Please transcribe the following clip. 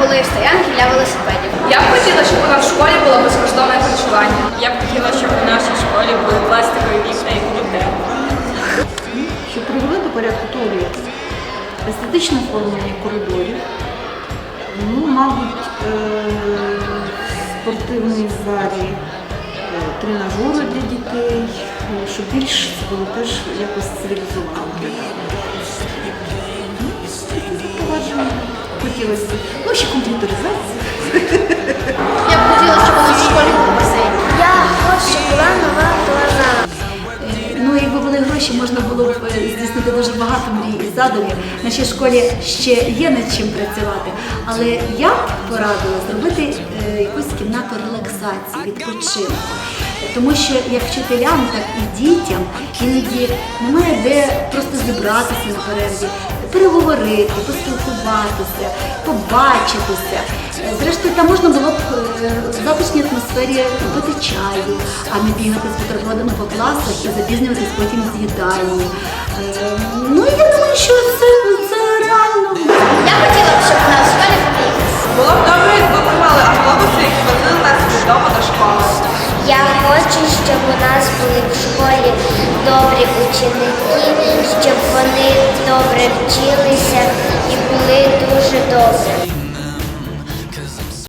були стоянки для велосипедів. Я б хотіла, щоб у нас в школі було безкоштовне харчування. Я б хотіла, щоб у нашій школі були пластикові вікна і круте. що привели до порядку туалет, естетичне оформлення коридорів, ну, мабуть, е, в спортивній залі е, тренажери для дітей, е, щоб більш було теж якось цивілізовано. Хотілося. Ну, ще комп'ютеризація. Я б хотіла, щоб нас в школі басейн. Я хочу, щоб була нова плана. Ну, якби були гроші, можна було б е, здійснити дуже багато мрій і задумів. В нашій школі ще є над чим працювати. Але я б порадила зробити е, якусь кімнату релаксації, відпочинку. Тому що як вчителям, так і дітям іноді немає де просто зібратися на перерві, переговорити, поспілкуватися, побачитися. Зрештою, там можна було б е, в затишній атмосфері пити чаю, а не бігати з бутербродами по класах і запізнюватись потім з їдальні. Е, Ну і я думаю, що це, це реально. Я хотіла б, щоб у нас в школі був. Було б добре, якби ми мали автобуси, які возили нас від дому до школи. Я хочу, щоб у нас були в школі добрі ученики, щоб вони вчилися і були дуже добрі.